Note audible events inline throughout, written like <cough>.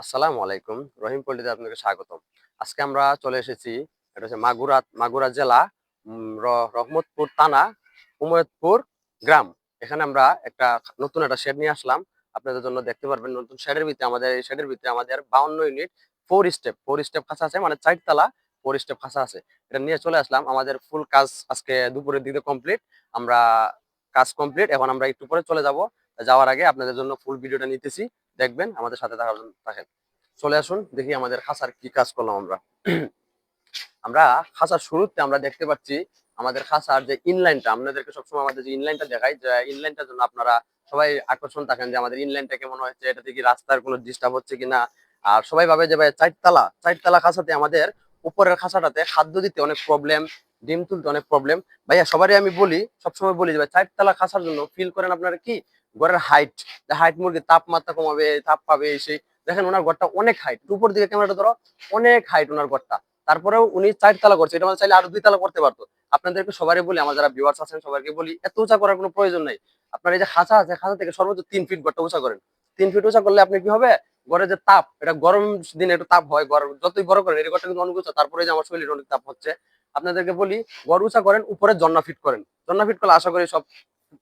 আসসালামু আলাইকুম। রহিম পল্লীতে আপনাকে স্বাগতম। আজকে আমরা চলে এসেছি, এটা হচ্ছে মাগুরা মাগুরা জেলা রহমতপুর থানা, উময়তপুর গ্রাম। এখানে আমরা একটা নতুন একটা শেড নিয়ে আসলাম। আপনাদের জন্য দেখতে পারবেন নতুন শেডের ভিতরে আমাদের, এই শেডের ভিতরে আমাদের বাউন্ন unit, four step four step খাঁচা আছে মানে চারতলা ফোর স্টেপ খাঁচা আছে। এটা নিয়ে চলে আসলাম। আমাদের ফুল কাজ আজকে দুপুরের দিকে কমপ্লিট। আমরা কাজ কমপ্লিট। এখন আমরা একটু পরে চলে যাব। যাওয়ার আগে আপনাদের জন্য ফুল ভিডিওটা নিতেছি। দেখবেন, আমাদের সাথে থাকার জন্য থাকেন। চলে আসুন, দেখি আমাদের খাঁচার কি কাজ করলাম আমরা। <clears throat> আমরা খাঁচার শুরুতে আমরা দেখতে পাচ্ছি, আমাদের খাঁচার যে ইনলাইনটা আপনাদেরকে সবসময় আমাদের যে ইনলাইনটা দেখাই, যে ইনলাইনটার জন্য আপনারা সবাই আকর্ষণ থাকেন যে আমাদের ইনলাইনটা কেমন হয়েছে, এটা থেকে রাস্তার কোনো ডিস্টার্ব হচ্ছে কিনা। আর সবাই ভাবে যে ভাই, চারতলা চারতলা খাঁচাতে আমাদের উপরের খাঁচাটাতে খাদ্য দিতে অনেক প্রবলেম ডিম তুলতে অনেক প্রবলেম ভাইয়া, সবারই আমি বলি, সবসময় বলি যে, ভাই চারতলা খাঁচার জন্য ফিল করেন আপনারা কি? ঘরের হাইট হাইট মুরগির তাপমাত্রা কমাবে, তাপ পাবে সেই দেখেন ওনার ঘরটা অনেক হাইট উপর দিকে ক্যামেরাটা ধরো, অনেক হাইট ওনার ঘরটা। তারপরেও উনি চার তালা করছে, এটা মানে চাইলে আরও দুই তালা করতে পারতো। আপনাদেরকে সবারই বলি, আমার যারা ভিউয়ার্স আছেন সবাইকে বলি, এত উঁচা করার কোনো প্রয়োজন নাই। আপনার এই যে খাঁচা আছে, খাঁচা থেকে সর্বোচ্চ তিন ফিট ঘরটা উঁচা করেন। তিন ফিট উঁচা করলে আপনি কি হবে? ঘরে যে তাপ, এটা গরম দিনে একটু তাপ হয়, গরম, যতই বড় করেন এই ঘরটা কিন্তু অনেক উঁচা। তারপরে যে আমার শরীরে অনেক তাপ হচ্ছে। আপনাদেরকে বলি ঘর উঁচা করেন, উপরে জন্না ফিট করেন। জন্না ফিট করলে আশা করি সব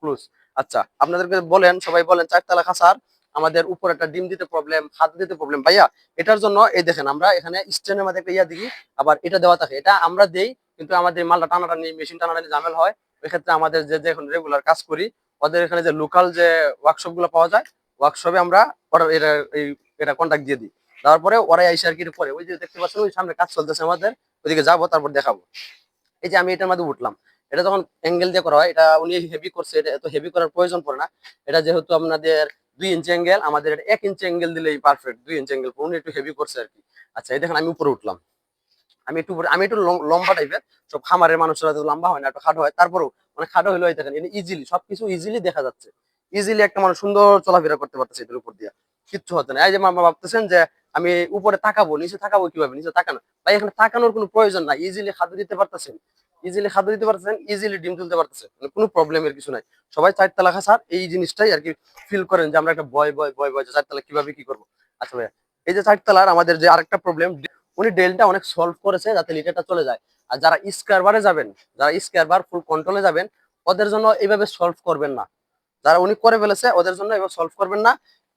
ক্লোজ আচ্ছা আপনাদেরকে বলেন, সবাই বলেন, চারতলা খাঁচার আমাদের উপর একটা ডিম দিতে প্রবলেম হাত দিতে প্রবলেম ভাইয়া, এটার জন্য এই দেখেন, আমরা এখানে স্ট্যান্ডের মধ্যে একটা ইয়া দিই, আবার এটা দেওয়া থাকে। এটা আমরা দেই, কিন্তু আমাদের মালটা টানাটানি মেশিন টানাটানি জামেল হয়। ওই ক্ষেত্রে আমাদের যে যে এখন রেগুলার কাজ করি, ওদের এখানে যে লোকাল যে ওয়ার্কশপগুলো পাওয়া যায় ওয়ার্কশপে আমরা ওরা এটা এটা কন্ট্যাক্ট দিয়ে দিই। তারপরে ওরাই আইসে আর কি পরে ওই যে দেখতে পাচ্ছেন, ওই সামনে কাজ চলতেছে আমাদের। ওইদিকে যাব, তারপর দেখাবো। এই যে আমি এটার মধ্যে উঠলাম, এটা যখন অ্যাঙ্গেল দিয়ে করা হয়, এটা উনি হেভি করছে, এটা এত হেভি করার প্রয়োজন পড়ে না। এটা যেহেতু আপনাদের দুই ইঞ্চি অ্যাঙ্গেল আমাদের এটা এক ইঞ্চি অ্যাঙ্গেল দিলেই পারফেক্ট দুই ইঞ্চি অ্যাঙ্গেল উনি একটু হেভি করছে আর কি। আচ্ছা এই দেখেন আমি উপরে উঠলাম। আমি একটু আমি একটু লম্বা টাইপের সব খামারের মানুষরা তো লম্বা হয় না, একটু খাটো হয়। তারপরেও মানে খাটো এই দেখেন এটা ইজিলি সবকিছু ইজিলি দেখা যাচ্ছে। ইজিলি একটা মানুষ সুন্দর চলাফেরা করতে পারতেছে এটার উপর দিয়ে। কিচ্ছু হচ্ছে না। এই যে মামা ভাবতেছেন যে আমি উপরে তাকাবো, নিচে তাকাবো কীভাবে? নিচে তাকানো। ভাই, এখানে তাকানোর কোনো প্রয়োজন নাই। ইজিলি খাদ্য দিতে পারতেছেন। ইজিলি খাদ্য দিতে পারতেছেন ইজিলি ডিম তুলতে পারতেছেন। মানে কোনো প্রবলেমের কিছু নাই। সবাই চারতলা খাসার এই জিনিসটাই আর কি ফিল করেন যে আমরা একটা বয় বয় বয় বয় চারতলা কীভাবে কি করব? আচ্ছা ভাইয়া, এই যে চারতলার আমাদের যে আরেকটা প্রবলেম উনি ডেলটা অনেক সলভ করেছে যাতে লিটারটা চলে যায়। আর যারা স্কোয়ার বারে যাবেন, যারা স্কোয়ার বার ফুল কন্ট্রোলে যাবেন, ওদের জন্য এইভাবে সলভ করবেন না। যারা উনি করে ফেলেছে, ওদের জন্য এবার সলভ করবেন না।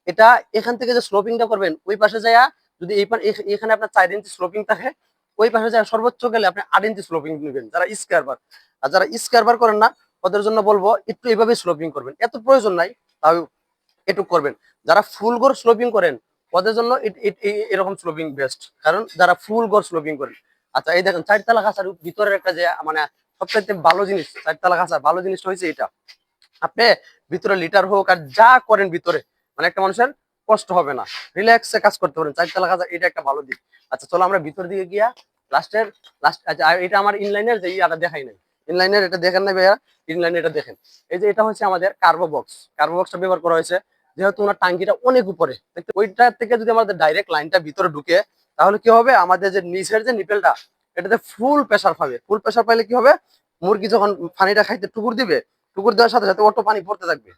এটা এখান থেকে যে স্লোপিংটা করবেন, ওই পাশে যায় যদি এই এখানে আপনার চার ইঞ্চি স্লোপিং থাকে, ওই পাশে যায় সর্বোচ্চ গেলে আপনি আট ইঞ্চি স্লোপিং নেবেন, যারা স্কোয়ার বার আর যারা স্কোয়ার বার করেন না, ওদের জন্য বলব, একটু এইভাবে স্লোপিং করবেন। এত প্রয়োজন নাই, তাও এটুক করবেন। যারা ফুল গোর স্লোপিং করেন, ওদের জন্য এরকম স্লোপিং বেস্ট কারণ যারা ফুল গোর স্লোপিং করেন। আচ্ছা এই দেখেন, চারতলা খাঁচার ভিতরের একটা যে মানে সবচাইতে ভালো জিনিস, চারতলা খাঁচা ভালো জিনিসটা হয়েছে এটা। আপনি ভিতরে লিটার হোক আর যা করেন ভিতরে মানে একটা মানুষের কষ্ট হবে না। রিল্যাক্সে কাজ করতে পারেন, চারতলা কাজ, এটা একটা ভালো দিক। আচ্ছা চলো আমরা ভিতর দিকে গিয়া লাস্টের লাস্ট আচ্ছা এটা আমার ইনলাইনের যে ইয়াটা দেখাই নাই। ইনলাইনের এটা দেখেন না ভাইয়া? ইনলাইনের এটা দেখেন। এই যে এটা হচ্ছে আমাদের কার্বো বক্স কার্বো বক্সটা ব্যবহার করা হয়েছে, যেহেতু ওনার টাঙ্কিটা অনেক উপরে। দেখতে, ওইটা থেকে যদি আমাদের ডাইরেক্ট লাইনটা ভিতরে ঢুকে, তাহলে কি হবে? আমাদের যে নিচের যে নিপেলটা এটাতে ফুল প্রেসার পাবে। ফুল প্রেসার পাইলে কি হবে? মুরগি যখন পানিটা খাইতে টুকুর দিবে, টুকুর দেওয়ার সাথে সাথে অটো পানি পড়তে থাকবে।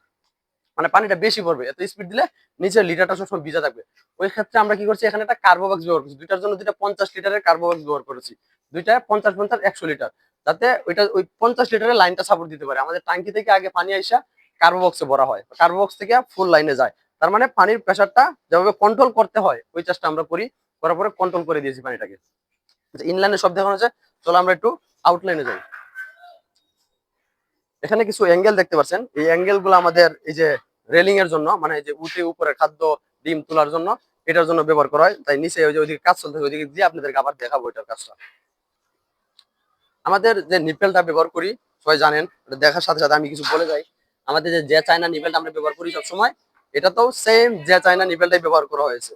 মানে পানিটা বেশি পড়বে এত স্পিড দিলে নিচের লিটারটা সবসময় ভিজা থাকবে। ওই ক্ষেত্রে আমরা কি করছি, এখানে একটা কার্বোবক্স ব্যবহার করছি। দুইটার জন্য দুইটা পঞ্চাশ লিটারের কার্বোবক্স ব্যবহার করেছি। দুইটা পঞ্চাশ পঞ্চাশ, একশো লিটার যাতে ওইটা ওই পঞ্চাশ লিটারের লাইনটা সাপোর্ট দিতে পারে। আমাদের ট্যাঙ্কি থেকে আগে পানি আইসা কার্বোবক্সে ভরা হয়। কার্বোবক্স থেকে ফুল লাইনে যায়। তার মানে পানির প্রেশারটা যেভাবে কন্ট্রোল করতে হয়, ওই চেষ্টা আমরা করি। করার পরে কন্ট্রোল করে দিয়েছি পানিটাকে। ইনলাইনে সব দেখানো যায় চলো আমরা একটু আউটলাইনে যাই। এখানে কিছু অ্যাঙ্গেল দেখতে পাচ্ছেন এই অ্যাঙ্গেলগুলো আমাদের এই যে রেলিং এর জন্য মানে যে উঠে উপরে খাদ্য ডিম তোলার জন্য, এটার জন্য ব্যবহার করা হয়। তাই নিচে ওই যে ওইদিকে কাজ চলতে ওইদিকে দিয়ে আপনাদেরকে আবার দেখাবো এটার কাজটা। আমাদের যে নিপেলটা ব্যবহার করি, সবাই জানেন দেখার সাথে সাথে আমি কিছু বলে যাই। আমাদের যে যে চায়না নিপেলটা আমরা ব্যবহার করি সবসময়, এটা তো সেম যে চায়না নিপেলটাই ব্যবহার করা হয়েছে।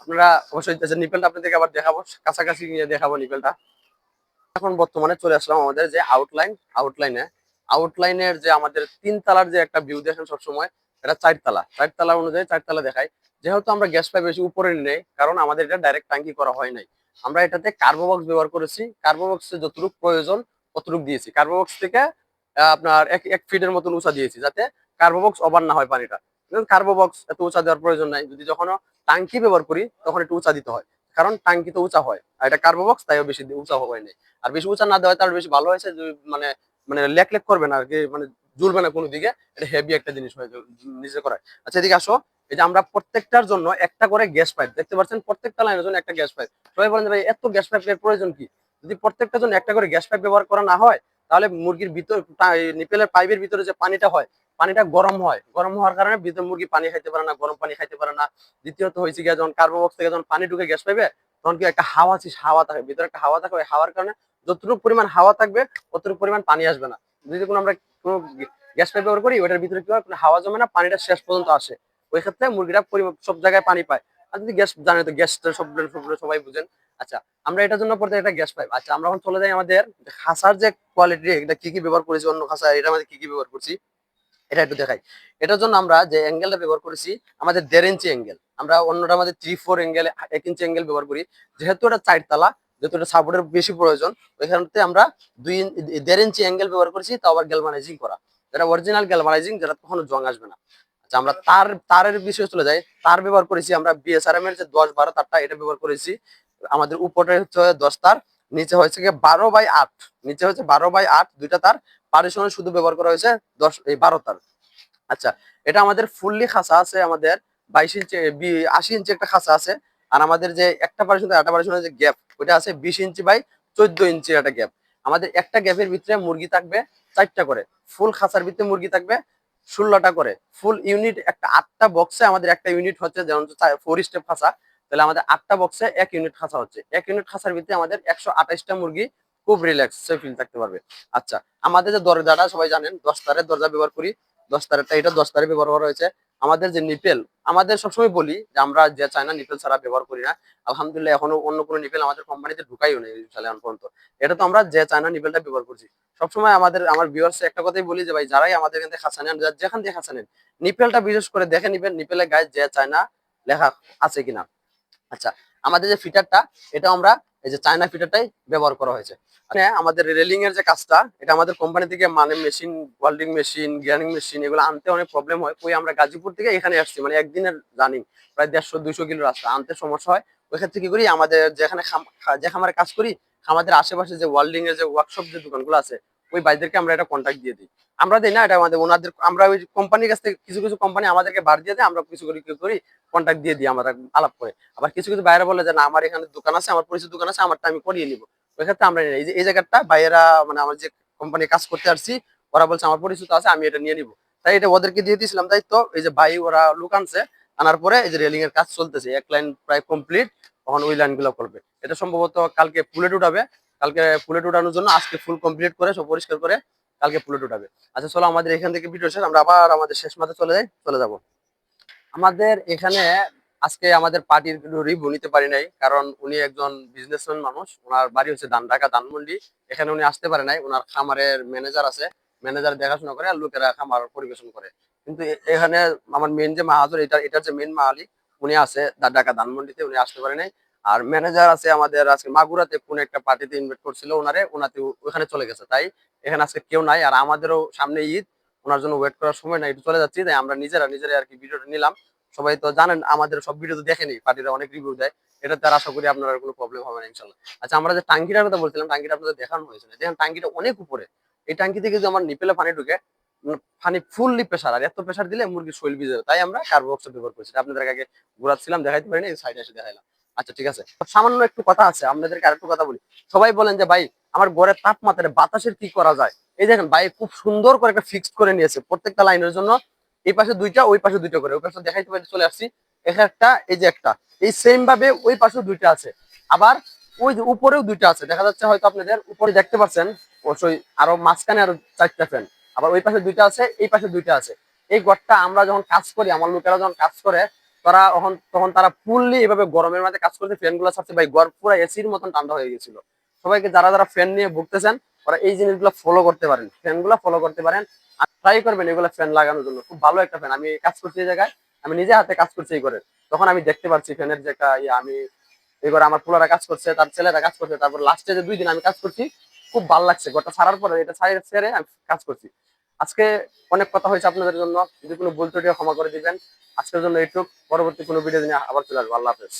আপনারা অবশ্যই নিপেলটা আপনাদেরকে আবার দেখাবো, কাছাকাছি নিয়ে দেখাবো নিপেলটা। এখন বর্তমানে চলে আসলাম আমাদের যে আউটলাইন আউটলাইনে আউটলাইনের যে আমাদের তিন তলার যে একটা ভিউ দেখেন সবসময়, এটা চারতলা চারতলা অনুযায়ী চারতলা দেখায়। যেহেতু আমরা গ্যাস পাইপ বেশি উপরে নেই, কারণ আমাদের এটা ডাইরেক্ট ট্যাঙ্কি করা হয় নাই। আমরা এটাতে কার্বোবক্স ব্যবহার করেছি। কার্বোবক্সে যতটুকু প্রয়োজন ততটুকু দিয়েছি। কার্বোবক্স থেকে আপনার এক এক ফিটের মতন উঁচা দিয়েছি, যাতে কার্বোবক্স ওভার না হয় পানিটা। কার্বোবক্স এত উঁচা দেওয়ার প্রয়োজন নাই। যদি যখন টাঙ্কি ব্যবহার করি, তখন একটু উঁচা দিতে হয়। কারণ টাঙ্কি তো উঁচা হয়। আর এটা কার্বোবক্স তাইও বেশি উঁচা হয় নাই। আর বেশি উঁচা না দেওয়া তার বেশি ভালো হয়েছে মানে মানে লেক লেক করবে না আর কি মানে ঝুলবে না কোনো দিকে, এটা হেভি একটা জিনিস হয় নিজে করায় আচ্ছা এদিকে আসো। এই যে আমরা প্রত্যেকটার জন্য একটা করে গ্যাস পাইপ, দেখতে পাচ্ছেন প্রত্যেকটা লাইনের জন্য একটা গ্যাস পাইপ। সবাই বলেন ভাই, এত গ্যাস পাইপের প্রয়োজন কি? যদি প্রত্যেকটার জন্য একটা করে গ্যাস পাইপ ব্যবহার করা না হয়, তাহলে মুরগির ভিতর নিপেলের পাইপের ভিতরে যে পানিটা হয়, পানিটা গরম হয়। গরম হওয়ার কারণে ভিতরে মুরগি পানি খাইতে পারে না, গরম পানি খাইতে পারে না। দ্বিতীয়ত হয়েছে গিয়ে যখন কার্বোবক্স থেকে যখন পানি ঢুকে গ্যাস পাইবে তখন কি একটা হাওয়া হাওয়া থাকে, ভিতরে একটা হাওয়া থাকে, ওই হাওয়ার কারণে যতটুকু পরিমাণ হাওয়া থাকবে ততটুকু পরিমাণ পানি আসবে না। যদি কোনো আমরা কোনো গ্যাস পাইপ ব্যবহার করি ওটার ভিতরে কি হয়, কোনো হাওয়া জমে না, পানিটা শেষ পর্যন্ত আসে। ওই ক্ষেত্রে মুরগিটা সব জায়গায় পানি পায়। আর যদি গ্যাস জানে তো গ্যাসটা সব সবাই বুঝেন। আচ্ছা আমরা এটার জন্য পড়তে একটা গ্যাস পাইপ। আচ্ছা আমরা এখন চলে যাই আমাদের খাসার যে কোয়ালিটি এটা কি কি ব্যবহার করেছি, অন্য খাসা এটা আমাদের কি কি ব্যবহার করছি, এটা একটু দেখাই। এটার জন্য আমরা যে অ্যাঙ্গেলটা ব্যবহার করেছি, আমাদের দেড় ইঞ্চি অ্যাঙ্গেল আমরা অন্যটা আমাদের থ্রি ফোর অ্যাঙ্গেল এক ইঞ্চি অ্যাঙ্গেল ব্যবহার করি। যেহেতু এটা চারতলা যেহেতু এটা সাপোর্টের বেশি প্রয়োজন ওইখানে আমরা দুই দেড় ইঞ্চি অ্যাঙ্গেল ব্যবহার করেছি তাও আবার গ্যালভানাইজিং করা। যেটা অরিজিনাল গ্যালভানাইজিং যেটা কখনো জং আসবে না। আচ্ছা আমরা তার, তারের বিষয়ে চলে যাই। তার ব্যবহার করেছি আমরা বিএসআরএম এর যে দশ বারো তারটা এটা ব্যবহার করেছি। আমাদের উপরে হচ্ছে দশ তার, নিচে হয়েছে গিয়ে বারো বাই আট। নিচে হচ্ছে বারো বাই আট, দুইটা তার পারিশনে শুধু ব্যবহার করা হয়েছে দশ, এই বারো তার। আচ্ছা এটা আমাদের ফুললি খাঁচা আছে আমাদের বাইশ ইঞ্চি আশি ইঞ্চি একটা খাঁচা আছে। আর আমাদের যে একটা পারিশন একটা পারিশনের যে গ্যাপ ওইটা আছে বিশ ইঞ্চি বাই চোদ্দ ইঞ্চি একটা গ্যাপ আমাদের একটা গ্যাপের ভিতরে মুরগি থাকবে চারটা করে। ফুল খাঁচার ভিতরে মুরগি থাকবে ষোলোটা করে। ফুল ইউনিট একটা আটটা বক্সে আমাদের একটা ইউনিট হচ্ছে যেমন ফোর স্টেপ খাঁচা। তাহলে আমাদের আটটা বক্সে এক ইউনিট খাঁচা হচ্ছে। এক ইউনিট খাঁচার ভিতরে আমাদের একশো আঠাইশটা মুরগি খুব রিল্যাক্স ফিল থাকতে পারবে। আচ্ছা আমাদের যে দরজাটা সবাই জানেন, দশ তারের দরজা ব্যবহার করি। দশ তারেরটা এটা দশ তারে ব্যবহার করা হয়েছে। আমাদের যে নিপেল, আমাদের সবসময় বলি যে আমরা যে চায়না নিপেল ছাড়া ব্যবহার করি না। আলহামদুলিল্লাহ এখনও অন্য কোনো নিপেল আমাদের কোম্পানিতে ঢুকাইও নেই এখন পর্যন্ত। এটা তো আমরা যে চায়না নিপেলটা ব্যবহার করছি। সবসময় আমাদের, আমার ভিউয়ার্স একটা কথাই বলি যে ভাই, যারাই আমাদের এখান থেকে খাঁচা নেন যেখান থেকে খাঁচা নেন, নিপেলটা বিশেষ করে দেখে নিবেন, নিপেলের গায়ে যে চায়না লেখা আছে কিনা। আচ্ছা আমাদের যে ফিটারটা এটা আমরা এই যে চায়না ফিটারটাই ব্যবহার করা হয়েছে। মানে আমাদের রেলিং এর যে কাজটা, এটা আমাদের কোম্পানি থেকে মানে machine welding machine gearing machine এগুলো আনতে অনেক প্রবলেম হয়। ওই আমরা গাজীপুর থেকে এখানে আসছি মানে একদিনের জানি প্রায় দেড়শো, দুইশো কিলো রাস্তা, আনতে সমস্যা হয়। ওই ক্ষেত্রে কি করি, আমাদের যেখানে যে খামারে কাজ করি, আমাদের আশেপাশে যে ওয়েল্ডিং এর যে ওয়ার্কশপ যে দোকানগুলো আছে ওই ভাইদেরকে আমরা এটা কন্ট্যাক্ট দিয়ে দিই। আমরা দিই না, এটা আমাদের ওনাদের, আমরা ওই কোম্পানির কাছ থেকে কিছু কিছু কোম্পানি আমাদেরকে বার দিয়ে দেয়, আমরা কিছু করি কি করি কন্ট্যাক্ট দিয়ে দিই আমরা আলাপ করে। আবার কিছু কিছু বাইরে বলে যে, না, আমার এখানে দোকান আছে, আমার পরিচিত দোকান আছে, আমারটা আমি করিয়ে নিবো। ওই ক্ষেত্রে আমরা এই যে, এই জায়গাটা বাইরেরা মানে আমার যে কোম্পানি কাজ করতে আসছি, ওরা বলছে, আমার পরিচিত আছে, আমি এটা নিয়ে নিবো। তাই এটা ওদেরকে দিয়ে দিয়েছিলাম, তাই তো? এই যে ভাই, ওরা লোক আনছে, আনার পরে এই যে রেলিং এর কাজ চলতেছে, এক লাইন প্রায় কমপ্লিট তখন ওই লাইনগুলো করবে। এটা সম্ভবত কালকে ফুলেট উঠাবে কালকে ফুলেট উঠানোর জন্য আজকে ফুল কমপ্লিট করে, সব পরিষ্কার করে কালকে ফুলেট উঠাবে আচ্ছা চলো আমাদের এখান থেকে ভিডিও শেষ, আমরা আবার আমাদের শেষ মাথায় চলে যাই, চলে যাব। আমাদের এখানে আজকে আমাদের পার্টির রিভিউ নিতে পারি নাই, কারণ উনি একজন বিজনেসম্যান মানুষ, ওনার বাড়ি হচ্ছে ধান ঢাকা ধানমন্ডি এখানে উনি আসতে পারে নাই ওনার খামারের ম্যানেজার আছে ম্যানেজার দেখাশোনা করে আর লোকেরা খামার পরিবেশন করে। কিন্তু এখানে আমার মেন যে মাহাজর এটা এটার যে মেন মালিক, উনি আছে ঢাকা ধানমন্ডিতে উনি আসতে পারে নাই। আর ম্যানেজার আছে আমাদের আজকে মাগুরাতে কোন একটা পার্টিতে ইনভাইট করছিল ওনারে, ওনাতে ওখানে চলে গেছে। তাই এখানে আজকে কেউ নাই আর আমাদেরও সামনে ঈদ, ওনার জন্য ওয়েট করার সময় নাই, একটু চলে যাচ্ছি। তাই আমরা নিজেরা নিজেরা আর কি ভিডিওটা নিলাম। সবাই তো জানেন, আমাদের সব ভিডিও তো দেখেনি পার্টিরা অনেক রিভিউ দেয়। এটা তার আশা করি আপনার কোনো প্রবলেম হবে না ইনশাল্লাহ আচ্ছা আমরা যে টাঙ্কিটার কথা বলছিলাম, টাঙ্কিটা আপনাদের দেখানো হয়েছিল দেখেন, টাঙ্কিটা অনেক উপরে। এই টাঙ্কি থেকে যদি আমার নিপেলে পানি ঢুকে পানি ফুললি প্রেশার আর এত প্রেশার দিলে মুরগির শৈল ভিজে তাই আমরা কার্বোক্স ব্যবহার করছি। আপনাদের আগে ঘোরাচ্ছিলাম, দেখাইতে পারিনি সাইডে এসে দেখাইলাম। আচ্ছা ঠিক আছে। সামান্য একটু কথা আছে, আপনাদেরকে আরেকটু কথা বলি। সবাই বলেন যে, ভাই, আমার ঘরের তাপমাত্রা বাতাসের কি করা যায়? এই দেখেন, ভাই খুব সুন্দর করে একটা ফিক্সড করে নিয়েছে প্রত্যেকটা লাইনের জন্য। এই পাশে দুইটা, ওই পাশে দুইটা করে। ওই পাশে দেখাইতে পারি, চলে আসছি। একটা, এই যে একটা। এই সেম ভাবে ওই পাশেও দুইটা আছে। আবার ওই যে উপরেও দুইটা আছে। দেখা যাচ্ছে হয়তো আপনাদের উপরে দেখতে পাচ্ছেন, অবশ্যই আরও মাঝখানে আরও চারটা ফ্যান আবার ওই পাশে দুইটা আছে, এই পাশে দুইটা আছে। এই ঘরটা আমরা যখন কাজ করি, আমার লোকেরা যখন কাজ করে তারা তখন তখন তারা ফুললি এভাবে গরমের মধ্যে কাজ করতে ফ্যানগুলো ছাড়ছে, ভাই ঘর পুরো এসির মতন ঠান্ডা হয়ে গেছিল। সবাইকে যারা যারা ফ্যান নিয়ে ভুগতেছেন, ওরা এই জিনিসগুলো ফলো করতে পারেন ফ্যানগুলো ফলো করতে পারেন আর ট্রাই করবেন এগুলো ফ্যান লাগানোর জন্য। খুব ভালো একটা ফ্যান আমি কাজ করছি এই জায়গায়, আমি নিজে হাতে কাজ করছি এই করে তখন আমি দেখতে পাচ্ছি ফ্যানের যে একটা ইয়ে আমি এই করে আমার পোলারা কাজ করছে, তার ছেলেরা কাজ করছে, তারপর লাস্টে যে দুই দিন আমি কাজ করছি, খুব ভালো লাগছে। ঘরটা ছাড়ার পরে, এটা ছাড়িয়ে ছেড়ে আমি কাজ করছি। আজকে অনেক কথা হয়েছে আপনাদের জন্য। যদি কোনো ভুল ত্রুটি ক্ষমা করে দিবেন। আজকের জন্য এইটুক। পরবর্তী কোনো ভিডিও নিয়ে আবার চলে আসব। আল্লাহ হাফেজ।